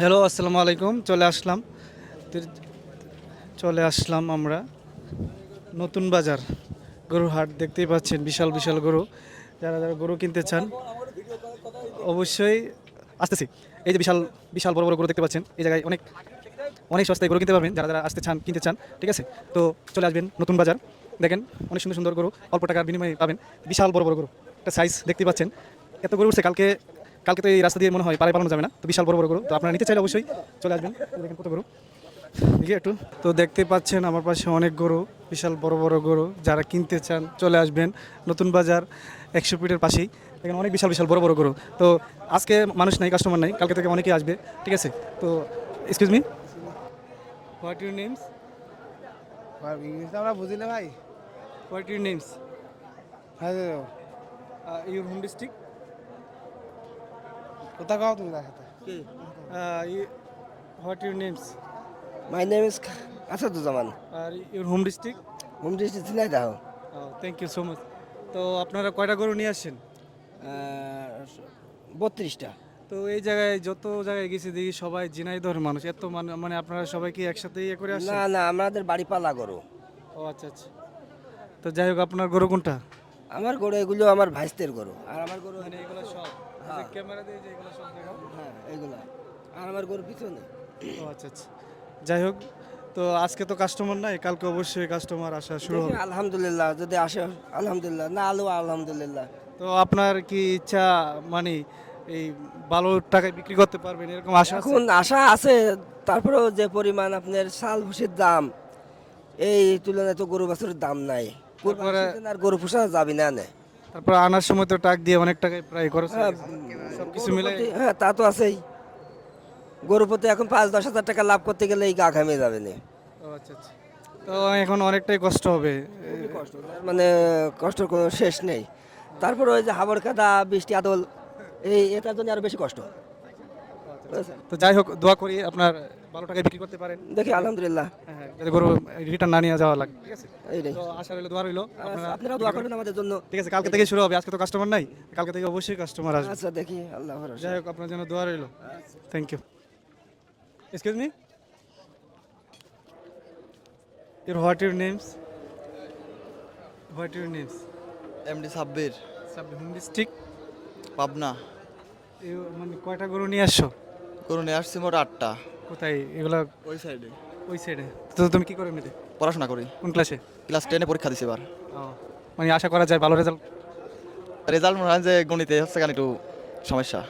Hello আসসালামু আলাইকুম। চলে আসলাম। চলে আসলাম আমরা। নতুন বাজার। গরুর হাট দেখতেই পাচ্ছেন, বিশাল বিশাল গরু। যারা যারা গরু কিনতে চান, অবশ্যই আসতেছি। এই যে বিশাল বিশাল বড় বড় গরু দেখতে পাচ্ছেন, এই জায়গায় অনেক অনেক সস্তায় গরু কিনতে পারবেন। যারা যারা আসতে চান, কিনতে চান, ঠিক আছে? তো চলে আসবেন নতুন বাজার। দেখেন, অনেক সুন্দর সুন্দর গরু। অল্প টাকার বিনিময়ে পাবেন। বিশাল বড় বড় গরু। একটা সাইজ দেখতে পাচ্ছেন। এত গরু উঠছে, কালকে কালকে তো এই রাস্তা দিয়ে মনে হয় পারে পালানো যাবে না তো বিশাল বড় বড় গরু। তো আপনারা নিতে চাইলে অবশ্যই চলে আসবেন দেখেন কত গরু। দেখি একটু। তো দেখতে পাচ্ছেন আমার পাশে অনেক গরু বিশাল বড় বড় গরু যারা কিনতে চান চলে আসবেন নতুন বাজার একশো ফিটের পাশেই। দেখেন অনেক বিশাল বিশাল বড় বড় গরু। তো আজকে মানুষ নাই কাস্টমার নাই কালকে থেকে অনেকেই আসবে ঠিক আছে? তো excuse me what your name's English আমরা বুঝি না ভাই। হোয়াট ইউর নেমস হ্যাঁ ইউর হোম ডিস্ট্রিক্ট কোথা খাও তুমি দেখাতে what your name's My name is Asaduzaman. R your home district Home district Zinaidaho. Thank you so much তো আপনারা কয়টা গরু নিয়ে আসছেন? বত্রিশটা। তো এই জায়গায় যত জায়গায় গেছি দেখি সবাই জিনাইদহের মানুষ। এত মানে- মানে আপনারা সবাই কি একসাথে ইয়ে করে আসছেন? না না আমাদের বাড়ি পালা গরু। ও আচ্ছা আচ্ছা। তো যাই হোক আপনার গরু কোনটা? আমার গরু এগুলো আমার ভাইস্তের গরু। আর আমার গরু মানে এগুলো সব? ক্যামেরা দিয়ে সব দেখাও? হ্যাঁ এগুলো। আর আমার গরু পিছনে। ও আচ্ছা আচ্ছা। যাই হোক তো আজকে তো কাস্টমার নাই কালকে অবশ্যই কাস্টমার আসা শুরু হবে। আলহামদুলিল্লাহ যদি আসে আলহামদুলিল্লাহ না আলো আলহামদুলিল্লাহ। তো আপনার কি ইচ্ছা মানে এই ভালো টাকায় বিক্রি করতে পারবেন এরকম আশা এখন আশা আছে তারপরেও যে পরিমাণ আপনার শাল ভুষির দাম এই তুলনায় তো গরু বাছুরের দাম নাই। আর গরু পোষা যাবি না নে। তারপর আনার সময় তো টাক দিয়ে অনেক টাকায় প্রায় খরচ হয়ে গেছে। সবকিছু মিলে হ্যাঁ তা তো আছেই। গরুর প্রতি এখন পাঁচ দশ হাজার টাকা লাভ করতে গেলে এই গা ঘামে যাবে না। ও আচ্ছা আচ্ছা। তো এখন অনেকটাই কষ্ট হবে। মানে কষ্টের কোনো শেষ নেই। তারপর ওই যে হাবড় কাদা বৃষ্টি আদল এই এটার জন্য আরও বেশি কষ্ট। তো যাই হোক দোয়া করি আপনার ভালো টাকায় বিক্রি করতে পারেন। দেখি আলহামদুলিল্লাহ। হ্যাঁ হ্যাঁ গরু রিটার্ন না নিয়ে যাওয়া লাগে ঠিক আছে? তো আশা রইল দোয়া রইল। আপনারা দোয়া করবেন আমাদের জন্য। ঠিক আছে কালকে থেকে শুরু হবে আজকে তো কাস্টমার নাই কালকে থেকে অবশ্যই কাস্টমার আসবে। আচ্ছা দেখি আল্লাহ ভরসা। যাই হোক আপনার জন্য দোয়া রইল। Thank you excuse me your what your name's what your name's MD Sabbir Sabi home district Pabna. মানে কয়টা গরু নিয়ে আসছো? গরু নিয়ে আসছি মোট আটটা। কোথায়? এগুলা ওই সাইডে। ওই সাইডে। তো তুমি কি করে নিতে পড়াশোনা করি। কোন ক্লাসে ক্লাস টেনে পরীক্ষা দিছি এবার। মানে আশা করা যায় ভালো রেজাল্ট রেজাল্ট মনে হয় যে গণিতে হচ্ছে কেন একটু সমস্যা।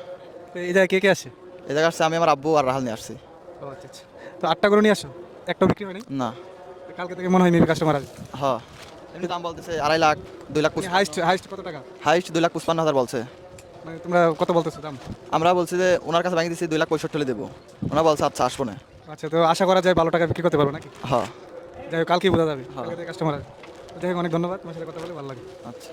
এই জায়গায় কে কে আসে? এই জায়গায় আসছে আমি আমার আব্বু আর রাহাল নিয়ে আসছি। ও আচ্ছা আচ্ছা। তো আটটা গরু নিয়ে আসো? একটা বিক্রি হয়নি? না। কালকে থেকে মনে হয় মেবি কাস্টমার আসবে। হ। এমনি দাম বলতেছে আড়াই লাখ দুই লাখ হাইস্ট হাইস্ট কত টাকা? হাইস্ট দুই লাখ পঁচপান্ন হাজার বলছে। মানে তোমরা কত বলতেছো দাম? আমরা বলছি যে ওনার কাছে ভাঙি দিচ্ছি দুই লাখ পঁয়ষট্টি হলে দেবো। ওনার বলছে আচ্ছা আসব না। আচ্ছা তো আশা করা যায় ভালো টাকা বিক্রি করতে পারব নাকি? হ্যাঁ। যাই হোক কালকেই বোঝা যাবে। কালকে কাস্টমার যাই হোক অনেক ধন্যবাদ। তোমার সাথে কথা বলে ভালো লাগে আচ্ছা।